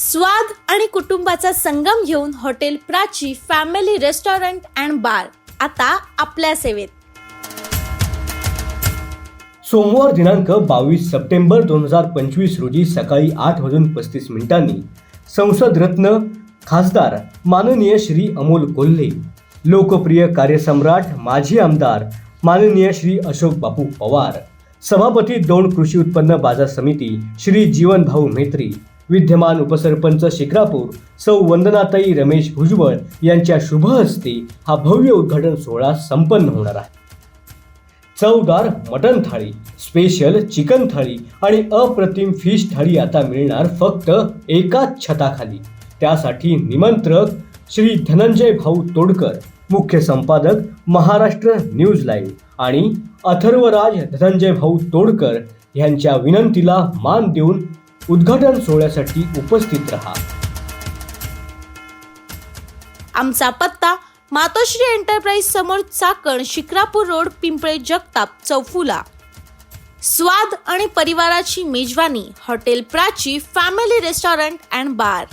स्वाद आणि कुटुंबाचा संगम घेऊन hotel Prachi family restaurant and bar. आता आपल्या सेवेत. सोमवार दिनांक बावीस सप्टेंबर दोन हजार पंचवीस रोजी सकाळी आठ वाजून पस्तीस मिनिटांनी संसद रत्न खासदार माननीय श्री अमोल कोल्हे लोकप्रिय कार्यसम्राट माजी आमदार माननीय श्री अशोक बापू पवार सभापती दोन कृषी उत्पन्न बाजार समिती श्री जीवनभाऊ मेत्री विद्यमान उपसरपंच शिक्रापूर सौ वंदनाताई रमेश भुजबळ यांच्या शुभ हस्ते हा भव्य उद्घाटन सोहळा संपन्न होणार आहे. चवदार मटण थाळी स्पेशल चिकन थाळी आणि अप्रतिम फिश थाळी आता मिळणार फक्त एकाच छताखाली. त्यासाठी निमंत्रक श्री धनंजय भाऊ तोडकर मुख्य संपादक महाराष्ट्र न्यूज लाईव्ह आणि अथर्वराज धनंजय भाऊ तोडकर यांच्या विनंतीला मान देऊन उद्घाटन सोहळ्यासाठी उपस्थित रहा. आमचा पत्ता मातोश्री एंटरप्राइज समोर चाकण शिक्रापूर रोड पिंपळे जगताप चौफुला. स्वाद आणि परिवाराची मेजवानी hotel Prachi family restaurant and bar.